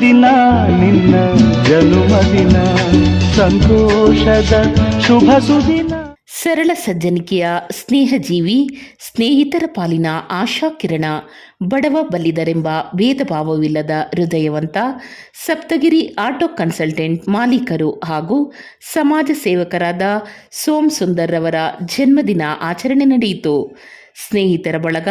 ದಿನ ನಿನ್ನ ಜನುಮದಿನ ಸಂತೋಷದ ಶುಭ ಸುದಿನ. ಸರಳ ಸಜ್ಜನಿಕೆಯ ಸ್ನೇಹಜೀವಿ, ಸ್ನೇಹಿತರ ಪಾಲಿನ ಆಶಾಕಿರಣ ಬಡವ ಬಲ್ಲಿದರೆಂಬ ಭೇದ ಭಾವವಿಲ್ಲದ ಹೃದಯವಂತ, ಸಪ್ತಗಿರಿ ಆಟೋ ಕನ್ಸಲ್ಟೆಂಟ್ ಮಾಲೀಕರು ಹಾಗೂ ಸಮಾಜ ಸೇವಕರಾದ ಸೋಮ್ ಸುಂದರ್ರವರ ಜನ್ಮದಿನ ಆಚರಣೆ ನಡೆಯಿತು. ಸ್ನೇಹಿತರ ಬಳಗ,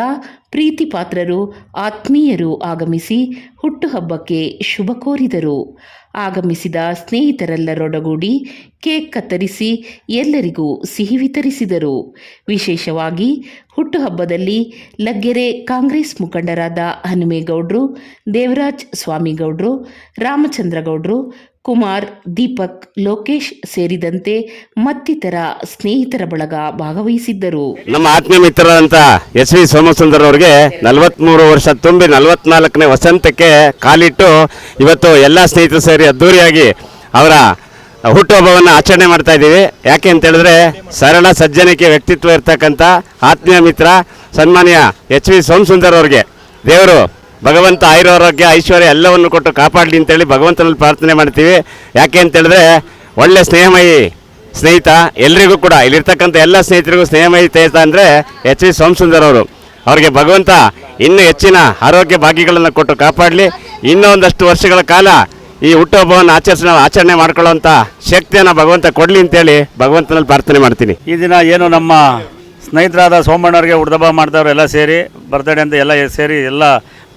ಪ್ರೀತಿ ಪಾತ್ರರು, ಆತ್ಮೀಯರು ಆಗಮಿಸಿ ಹುಟ್ಟುಹಬ್ಬಕ್ಕೆ ಶುಭ ಕೋರಿದರು. ಆಗಮಿಸಿದ ಸ್ನೇಹಿತರೆಲ್ಲರೊಡಗೂಡಿ ಕೇಕ್ ಕತ್ತರಿಸಿ ಎಲ್ಲರಿಗೂ ಸಿಹಿ ವಿತರಿಸಿದರು. ವಿಶೇಷವಾಗಿ ಹುಟ್ಟುಹಬ್ಬದಲ್ಲಿ ಲಗ್ಗೆರೆ ಕಾಂಗ್ರೆಸ್ ಮುಖಂಡರಾದ ಹನುಮೇಗೌಡ್ರು, ದೇವರಾಜ್ ಸ್ವಾಮಿಗೌಡ್ರು, ರಾಮಚಂದ್ರಗೌಡ್ರು ಕುಮಾರ್, ದೀಪಕ್, ಲೋಕೇಶ್ ಸೇರಿದಂತೆ ಮತ್ತಿತರ ಸ್ನೇಹಿತರ ಬಳಗ ಭಾಗವಹಿಸಿದ್ದರು. ನಮ್ಮ ಆತ್ಮೀಯ ಮಿತ್ರರಂತ ಎಸ್ ವಿ ಸೋಮಸುಂದರ್ ಅವರಿಗೆ ನಲವತ್ಮೂರು ವರ್ಷ ತುಂಬಿ ನಲವತ್ನಾಲ್ಕನೇ ವಸಂತಕ್ಕೆ ಕಾಲಿಟ್ಟು ಇವತ್ತು ಎಲ್ಲ ಸ್ನೇಹಿತರು ಸೇರಿ ಅದ್ದೂರಿಯಾಗಿ ಅವರ ಹುಟ್ಟುಹಬ್ಬವನ್ನು ಆಚರಣೆ ಮಾಡ್ತಾ ಇದ್ದೀವಿ. ಯಾಕೆ ಅಂತ ಹೇಳಿದ್ರೆ ಸರಳ ಸಜ್ಜನಿಕೆ ವ್ಯಕ್ತಿತ್ವ ಇರ್ತಕ್ಕಂಥ ಆತ್ಮೀಯ ಮಿತ್ರ ಸನ್ಮಾನ್ಯ ಎಚ್ ವಿ ಸೋಮಸುಂದರ್ ಅವರಿಗೆ ದೇವರು ಭಗವಂತ ಆಯುರಾರೋಗ್ಯ, ಐಶ್ವರ್ಯ ಎಲ್ಲವನ್ನು ಕೊಟ್ಟು ಕಾಪಾಡಲಿ ಅಂತೇಳಿ ಭಗವಂತನಲ್ಲಿ ಪ್ರಾರ್ಥನೆ ಮಾಡ್ತೀವಿ. ಯಾಕೆ ಅಂತೇಳಿದ್ರೆ, ಒಳ್ಳೆ ಸ್ನೇಹಮಯಿ ಸ್ನೇಹಿತ ಎಲ್ರಿಗೂ ಕೂಡ, ಇಲ್ಲಿರ್ತಕ್ಕಂಥ ಎಲ್ಲ ಸ್ನೇಹಿತರಿಗೂ ಸ್ನೇಹಮಯಿ ಸ್ನೇಹಿತ ಅಂದರೆ ಎಚ್ ವಿ ಸೋಮಸುಂದರ್ ಅವರು. ಅವರಿಗೆ ಭಗವಂತ ಇನ್ನೂ ಹೆಚ್ಚಿನ ಆರೋಗ್ಯ ಭಾಗ್ಯಗಳನ್ನು ಕೊಟ್ಟು ಕಾಪಾಡಲಿ. ಇನ್ನೂ ಒಂದಷ್ಟು ವರ್ಷಗಳ ಕಾಲ ಈ ಹುಟ್ಟುಹಬ್ಬವನ್ನು ಆಚರಿಸ ಆಚರಣೆ ಮಾಡ್ಕೊಳ್ಳುವಂಥ ಶಕ್ತಿಯನ್ನು ಭಗವಂತ ಕೊಡಲಿ ಅಂತೇಳಿ ಭಗವಂತನಲ್ಲಿ ಪ್ರಾರ್ಥನೆ ಮಾಡ್ತೀನಿ. ಈ ದಿನ ಏನು ನಮ್ಮ ಸ್ನೇಹಿತರಾದ ಸೋಮಣ್ಣವ್ರಿಗೆ ಹುಡ್ದಬ್ಬ ಮಾಡ್ದವ್ರು ಎಲ್ಲ ಸೇರಿ ಬರ್ತಡೇ ಅಂತ ಎಲ್ಲ ಸೇರಿ ಎಲ್ಲ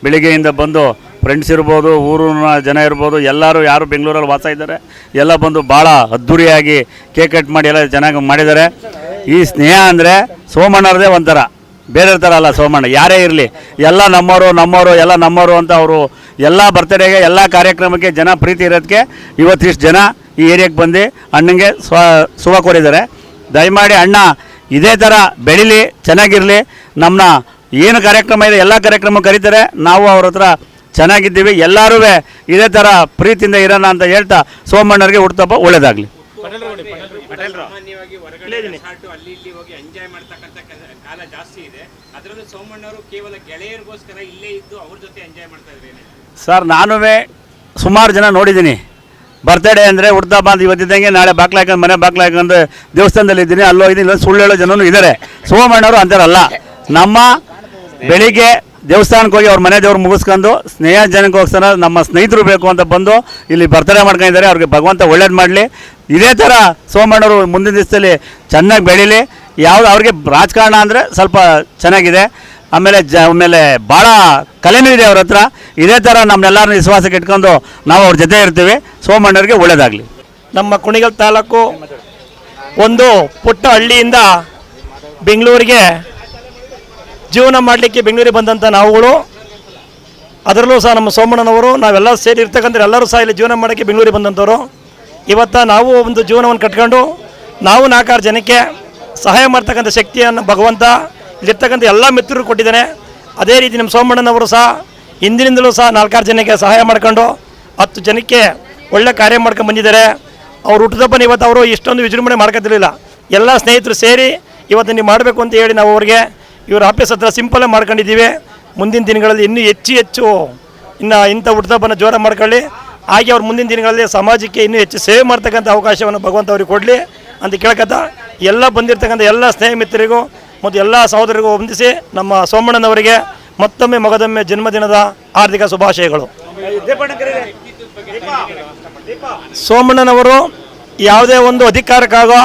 ಬೆಳಿಗ್ಗೆಯಿಂದ ಬಂದು ಫ್ರೆಂಡ್ಸ್ ಇರ್ಬೋದು ಊರಿನ ಜನ ಇರ್ಬೋದು, ಎಲ್ಲರೂ ಯಾರು ಬೆಂಗಳೂರಲ್ಲಿ ವಾಸ ಇದ್ದಾರೆ, ಎಲ್ಲ ಬಂದು ಭಾಳ ಅದ್ಧೂರಿಯಾಗಿ ಕೇಕ್ ಕಟ್ ಮಾಡಿ ಎಲ್ಲ ಚೆನ್ನಾಗಿ ಮಾಡಿದ್ದಾರೆ. ಈ ಸ್ನೇಹ ಅಂದರೆ ಸೋಮಣ್ಣವ್ರದೇ ಒಂಥರ. ಬೇರೆ ಥರ ಅಲ್ಲ ಸೋಮಣ್ಣ, ಯಾರೇ ಇರಲಿ. ಎಲ್ಲ ನಮ್ಮವರು ನಮ್ಮವರು ಎಲ್ಲ ನಮ್ಮವರು ಅಂತ ಅವರು ಎಲ್ಲ ಬರ್ತಡೇಗೆ ಎಲ್ಲ ಕಾರ್ಯಕ್ರಮಕ್ಕೆ ಜನ ಪ್ರೀತಿ ಇರೋದಕ್ಕೆ ಇವತ್ತಿಷ್ಟು ಜನ ಈ ಏರಿಯಾಗೆ ಬಂದು ಅಣ್ಣಂಗೆ ಸ್ವ, ಶುಭ ಕೋರಿದ್ದಾರೆ. ದಯಮಾಡಿ ಅಣ್ಣ, ಇದೇ ಥರ ಬೆಳೀಲಿ, ಚೆನ್ನಾಗಿರಲಿ. ನಮ್ಮನ್ನ ಏನು ಕಾರ್ಯಕ್ರಮ ಇದೆ ಎಲ್ಲ ಕಾರ್ಯಕ್ರಮ ಕರೀತಾರೆ. ನಾವು ಅವ್ರ ಹತ್ರ ಚೆನ್ನಾಗಿದ್ದೀವಿ. ಎಲ್ಲರೂ ಇದೇ ಥರ ಪ್ರೀತಿಯಿಂದ ಇರೋಣ ಅಂತ ಹೇಳ್ತಾ ಸೋಮಣ್ಣವ್ರಿಗೆ ಹುಡ್ತಪ್ಪ ಒಳ್ಳೇದಾಗಲಿ. ಸಾಮಾನ್ಯವಾಗಿ ಹೊರಗಡೆ ರೆಸಾರ್ಟು ಅಲ್ಲಿ ಇಲ್ಲಿ ಹೋಗಿ ಎಂಜಾಯ್ ಮಾಡ್ತಕ್ಕಂಥ ಕಾಲ ಜಾಸ್ತಿ ಇದೆ. ಅದರಲ್ಲೂ ಸೋಮಣ್ಣವರು ಕೇವಲ ಗೆಳೆಯರಿಗೋಸ್ಕರ ಇಲ್ಲೇ ಇದ್ದು ಅವ್ರ ಜೊತೆ ಎಂಜಾಯ್ ಮಾಡ್ತಾ ಇದ್ರೇನೆ ಸರ್ ನಾನು ಸುಮಾರು ಜನ ನೋಡಿದ್ದೀನಿ. ಬರ್ತಡೇ ಅಂದರೆ ಹುಡ್ತಪ್ಪ ಅಂತ ಇವತ್ತಿದ್ದಂಗೆ ನಾಳೆ ಬಾಕ್ಲ ಹಾಕೊಂಡು ಮನೆ ಬಾಕ್ಲ ಹಾಕೊಂಡು ದೇವಸ್ಥಾನದಲ್ಲಿ ಇದ್ದೀನಿ. ಅಲ್ಲೋ ಇದ್ದೀನಿ ಇಲ್ಲ ಸುಳ್ಳು ಹೇಳೋ ಜನನೂ ಇದ್ದಾರೆ. ಸೋಮಣ್ಣವರು ಅಂತಾರಲ್ಲ ನಮ್ಮ ಬೆಳಿಗ್ಗೆ ದೇವಸ್ಥಾನಕ್ಕೆ ಹೋಗಿ ಅವ್ರ ಮನೆ ದೇವ್ರು ಮುಗಿಸ್ಕೊಂಡು ಸ್ನೇಹ ಜನಕ್ಕೆ ಹೋಗ್ತಾರೆ ನಮ್ಮ ಸ್ನೇಹಿತರು ಬೇಕು ಅಂತ ಬಂದು ಇಲ್ಲಿ ಬರ್ತಡೇ ಮಾಡ್ಕೊಂಡಿದ್ದಾರೆ, ಅವ್ರಿಗೆ ಭಗವಂತ ಒಳ್ಳೇದು ಮಾಡಲಿ. ಇದೇ ಥರ ಸೋಮಣ್ಣವರು ಮುಂದಿನ ದಿವಸದಲ್ಲಿ ಚೆನ್ನಾಗಿ ಬೆಳೀಲಿ. ಯಾವುದು ಅವ್ರಿಗೆ ರಾಜಕಾರಣ ಅಂದರೆ ಸ್ವಲ್ಪ ಚೆನ್ನಾಗಿದೆ. ಆಮೇಲೆ ಜ, ಆಮೇಲೆ ಭಾಳ ಕಲೆನೂ ಇದೆ ಅವ್ರ ಹತ್ರ. ಇದೇ ಥರ ನಮ್ಮನ್ನೆಲ್ಲರನ್ನ ವಿಶ್ವಾಸಕ್ಕೆ ಇಟ್ಕೊಂಡು ನಾವು ಅವ್ರ ಜೊತೆ ಇರ್ತೀವಿ. ಸೋಮಣ್ಣವ್ರಿಗೆ ಒಳ್ಳೇದಾಗಲಿ. ನಮ್ಮ ಕುಣಿಗಲ್ ತಾಲೂಕು ಒಂದು ಪುಟ್ಟ ಹಳ್ಳಿಯಿಂದ ಬೆಂಗಳೂರಿಗೆ ಜೀವನ ಮಾಡಲಿಕ್ಕೆ ಬೆಂಗಳೂರಿಗೆ ಬಂದಂಥ ನಾವುಗಳು, ಅದರಲ್ಲೂ ಸಹ ನಮ್ಮ ಸೋಮಣ್ಣನವರು, ನಾವೆಲ್ಲ ಸೇರಿ ಇರ್ತಕ್ಕಂಥ ಎಲ್ಲರೂ ಸಹ ಇಲ್ಲಿ ಜೀವನ ಮಾಡೋಕ್ಕೆ ಬೆಂಗಳೂರಿಗೆ ಬಂದಂಥವ್ರು. ಇವತ್ತು ನಾವು ಒಂದು ಜೀವನವನ್ನು ಕಟ್ಕೊಂಡು, ನಾವು ನಾಲ್ಕಾರು ಜನಕ್ಕೆ ಸಹಾಯ ಮಾಡ್ತಕ್ಕಂಥ ಶಕ್ತಿಯನ್ನು ಭಗವಂತ ಇಲ್ಲಿರ್ತಕ್ಕಂಥ ಎಲ್ಲ ಮಿತ್ರರು ಕೊಟ್ಟಿದ್ದಾನೆ. ಅದೇ ರೀತಿ ನಮ್ಮ ಸೋಮಣ್ಣನವರು ಸಹ ಹಿಂದಿನಿಂದಲೂ ಸಹ ನಾಲ್ಕಾರು ಜನಕ್ಕೆ ಸಹಾಯ ಮಾಡ್ಕೊಂಡು ಹತ್ತು ಜನಕ್ಕೆ ಒಳ್ಳೆ ಕಾರ್ಯ ಮಾಡ್ಕೊಂಡು ಬಂದಿದ್ದಾರೆ. ಅವ್ರು ಹುಟ್ಟಿದಪ್ಪನ ಇವತ್ತು ಅವರು ಇಷ್ಟೊಂದು ವಿಜೃಂಭಣೆ ಮಾಡ್ಕೊತಿರ್ಲಿಲ್ಲ. ಎಲ್ಲ ಸ್ನೇಹಿತರು ಸೇರಿ ಇವತ್ತು ನೀವು ಮಾಡಬೇಕು ಅಂತ ಹೇಳಿ ನಾವು ಅವ್ರಿಗೆ ಇವ್ರ ಆಫೀಸ್ ಹತ್ರ ಸಿಂಪಲ್ಲೇ ಮಾಡ್ಕೊಂಡಿದ್ದೀವಿ. ಮುಂದಿನ ದಿನಗಳಲ್ಲಿ ಇನ್ನೂ ಹೆಚ್ಚು ಹೆಚ್ಚು ಇನ್ನು ಇಂಥ ಉತ್ಸವನ ಜೋರ ಮಾಡ್ಕೊಳ್ಳಿ. ಹಾಗೆ ಅವ್ರು ಮುಂದಿನ ದಿನಗಳಲ್ಲಿ ಸಮಾಜಕ್ಕೆ ಇನ್ನೂ ಹೆಚ್ಚು ಸೇವೆ ಮಾಡ್ತಕ್ಕಂಥ ಅವಕಾಶವನ್ನು ಭಗವಂತ ಅವ್ರಿಗೆ ಕೊಡಲಿ ಅಂತ ಕೇಳ್ಕೊತ ಎಲ್ಲ ಬಂದಿರತಕ್ಕಂಥ ಎಲ್ಲ ಸ್ನೇಹ ಮಿತ್ರರಿಗೂ ಮತ್ತು ಎಲ್ಲ ಸಹೋದರಿಗೂ ವಂದಿಸಿ ನಮ್ಮ ಸೋಮಣ್ಣನವರಿಗೆ ಮತ್ತೊಮ್ಮೆ ಮಗದೊಮ್ಮೆ ಜನ್ಮದಿನದ ಆರ್ಥಿಕ ಶುಭಾಶಯಗಳು. ಸೋಮಣ್ಣನವರು ಯಾವುದೇ ಒಂದು ಅಧಿಕಾರಕ್ಕಾಗೋ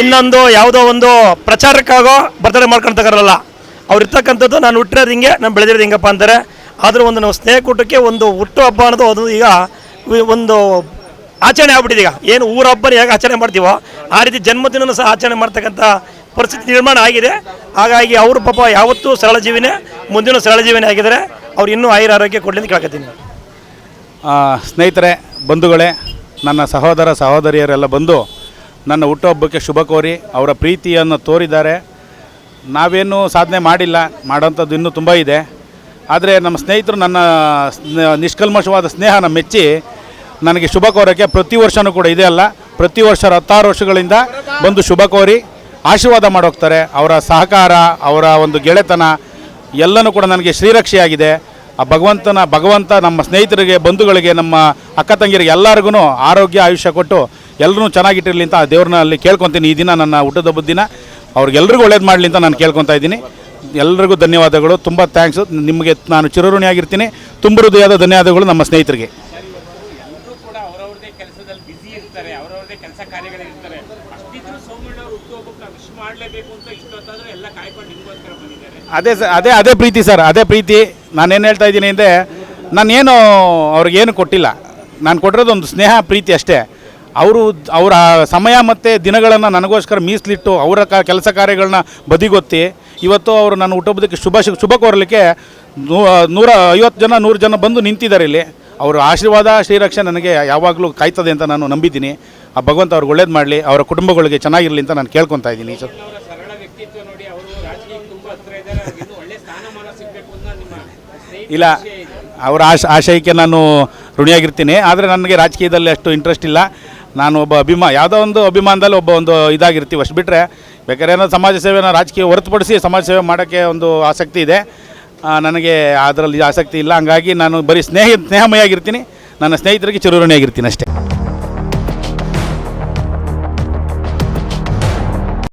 ಇನ್ನೊಂದು ಯಾವುದೋ ಒಂದು ಪ್ರಚಾರಕ್ಕಾಗೋ ಬರ್ತಡೇ ಮಾಡ್ಕೊಳ್ತಕ್ಕರಲ್ಲ ಅವ್ರು ಇರ್ತಕ್ಕಂಥದ್ದು ನಾನು ಹುಟ್ಟಿರೋದು ಹಿಂಗೆ, ನಾನು ಬೆಳೆದಿರೋದು ಹಿಂಗಪ್ಪ ಅಂತಾರೆ. ಆದರೂ ಒಂದು ನಾವು ಸ್ನೇಹಕೂಟಕ್ಕೆ ಒಂದು ಹುಟ್ಟು ಹಬ್ಬ ಅನ್ನೋದು ಅದು ಈಗ ಒಂದು ಆಚರಣೆ ಆಗ್ಬಿಟ್ಟಿದೆ ಈಗ. ಏನು ಊರ ಹಬ್ಬ ಹೇಗೆ ಆಚರಣೆ ಮಾಡ್ತೀವೋ, ಆ ರೀತಿ ಜನ್ಮದಿನನೂ ಸಹ ಆಚರಣೆ ಮಾಡ್ತಕ್ಕಂಥ ಪರಿಸ್ಥಿತಿ ನಿರ್ಮಾಣ ಆಗಿದೆ. ಹಾಗಾಗಿ ಅವರು ಪಾಪ ಯಾವತ್ತೂ ಸರಳ ಜೀವಿನೇ, ಮುಂದಿನ ಸರಳ ಜೀವಿನೇ ಆಗಿದ್ದಾರೆ. ಅವ್ರು ಇನ್ನೂ ಆಯುರ ಆರೋಗ್ಯ ಕೊಡಲಿ ಅಂತ ಕೇಳ್ಕೊತೀನಿ. ಸ್ನೇಹಿತರೆ, ಬಂಧುಗಳೇ, ನನ್ನ ಸಹೋದರ, ಸಹೋದರಿಯರೆಲ್ಲ ಬಂದು ನನ್ನ ಹುಟ್ಟುಹಬ್ಬಕ್ಕೆ ಶುಭ ಕೋರಿ ಅವರ ಪ್ರೀತಿಯನ್ನು ತೋರಿದ್ದಾರೆ. ನಾವೇನು ಸಾಧನೆ ಮಾಡಿಲ್ಲ, ಮಾಡೋಂಥದ್ದು ಇನ್ನೂ ತುಂಬ ಇದೆ. ಆದರೆ ನಮ್ಮ ಸ್ನೇಹಿತರು ನನ್ನ ನಿಷ್ಕಲ್ಮಶವಾದ ಸ್ನೇಹನ ಮೆಚ್ಚಿ ನನಗೆ ಶುಭ ಕೋರೋಕ್ಕೆ ಪ್ರತಿ ವರ್ಷವೂ ಕೂಡ ಇದೆ ಅಲ್ಲ, ಪ್ರತಿ ವರ್ಷ ಹತ್ತಾರು ವರ್ಷಗಳಿಂದ ಬಂದು ಶುಭ ಕೋರಿ ಆಶೀರ್ವಾದ ಮಾಡೋಗ್ತಾರೆ ಅವರ ಸಹಕಾರ, ಅವರ ಒಂದು ಗೆಳೆತನ ಎಲ್ಲನೂ ಕೂಡ ನನಗೆ ಶ್ರೀರಕ್ಷೆಯಾಗಿದೆ. ಆ ಭಗವಂತನ, ಭಗವಂತ ನಮ್ಮ ಸ್ನೇಹಿತರಿಗೆ, ಬಂಧುಗಳಿಗೆ, ನಮ್ಮ ಅಕ್ಕ ತಂಗಿರಿಗೆ ಎಲ್ಲರಿಗೂ ಆರೋಗ್ಯ, ಆಯುಷ್ಯ ಕೊಟ್ಟು ಎಲ್ಲರೂ ಚೆನ್ನಾಗಿಟ್ಟಿರಲಿ ಅಂತ ಆ ದೇವ್ರನ್ನ ಅಲ್ಲಿ ಕೇಳ್ಕೊತೀನಿ ಈ ದಿನ ನನ್ನ ಹುಟ್ಟದ ದಿನ ಅವ್ರಿಗೆಲ್ರಿಗೂ ಒಳ್ಳೇದು ಮಾಡಲಿ ಅಂತ ನಾನು ಕೇಳ್ಕೊತಾ ಇದ್ದೀನಿ. ಎಲ್ರಿಗೂ ಧನ್ಯವಾದಗಳು. ತುಂಬ ಥ್ಯಾಂಕ್ಸು ನಿಮಗೆ ನಾನು ಚಿರಋಣಿಯಾಗಿರ್ತೀನಿ. ತುಂಬ ಹೃದಯದ ಧನ್ಯವಾದಗಳು ನಮ್ಮ ಸ್ನೇಹಿತರಿಗೆ. ಅದೇ ಸರ್ ಅದೇ ಅದೇ ಪ್ರೀತಿ ಸರ್ ಅದೇ ಪ್ರೀತಿ. ನಾನೇನು ಹೇಳ್ತಾ ಇದ್ದೀನಿ ಅಂದರೆ ನಾನೇನು ಅವ್ರಿಗೇನು ಕೊಟ್ಟಿಲ್ಲ. ನಾನು ಕೊಟ್ಟಿರೋದು ಒಂದು ಸ್ನೇಹ ಪ್ರೀತಿ ಅಷ್ಟೇ. ಅವರು ಅವರ ಸಮಯ ಮತ್ತು ದಿನಗಳನ್ನು ನನಗೋಸ್ಕರ ಮೀಸಲಿಟ್ಟು ಅವರ ಕ ಕೆಲಸ ಕಾರ್ಯಗಳನ್ನ ಬದಿಗೊತ್ತಿ ಇವತ್ತು ಅವರು ನನ್ನ ಹುಟ್ಟುಹಬ್ಬದಕ್ಕೆ ಶುಭ ಶುಭ ಕೋರಲಿಕ್ಕೆ ನೂ- ನೂರ ಐವತ್ತು ಜನ ನೂರು ಜನ ಬಂದು ನಿಂತಿದ್ದಾರೆ ಇಲ್ಲಿ. ಅವರ ಆಶೀರ್ವಾದ ಶ್ರೀರಕ್ಷೆ ನನಗೆ ಯಾವಾಗಲೂ ಕಾಯ್ತದೆ ಅಂತ ನಾನು ನಂಬಿದ್ದೀನಿ. ಆ ಭಗವಂತ ಅವ್ರಿಗೆ ಒಳ್ಳೇದು ಮಾಡಲಿ ಅವರ ಕುಟುಂಬಗಳಿಗೆ ಚೆನ್ನಾಗಿರಲಿ ಅಂತ ನಾನು ಕೇಳ್ಕೊತಾ ಇದ್ದೀನಿ ಸರ್ ಇಲ್ಲ ಅವರ ಆಶ ಆಶಯಕ್ಕೆ ನಾನು ಋಣಿಯಾಗಿರ್ತೀನಿ. ಆದರೆ ನನಗೆ ರಾಜಕೀಯದಲ್ಲಿ ಅಷ್ಟು ಇಂಟ್ರೆಸ್ಟ್ ಇಲ್ಲ. ನಾನು ಒಬ್ಬ ಅಭಿಮಾ, ಯಾವುದೋ ಒಂದು ಅಭಿಮಾನದಲ್ಲಿ ಒಬ್ಬ ಒಂದು ಇದಾಗಿರ್ತೀವಿ ಅಷ್ಟು ಬಿಟ್ಟರೆ ಬೇಕಾದ್ರೆ ಏನೋ ಸಮಾಜ ಸೇವೆನ ರಾಜಕೀಯ ಹೊರತುಪಡಿಸಿ ಸಮಾಜ ಸೇವೆ ಮಾಡೋಕ್ಕೆ ಒಂದು ಆಸಕ್ತಿ ಇದೆ. ನನಗೆ ಅದರಲ್ಲಿ ಆಸಕ್ತಿ ಇಲ್ಲ. ಹಂಗಾಗಿ ನಾನು ಬರೀ ಸ್ನೇಹ ಸ್ನೇಹಮಯಾಗಿರ್ತೀನಿ ನನ್ನ ಸ್ನೇಹಿತರಿಗೆ ಚಿರಋಣಿಯಾಗಿರ್ತೀನಿ ಅಷ್ಟೇ.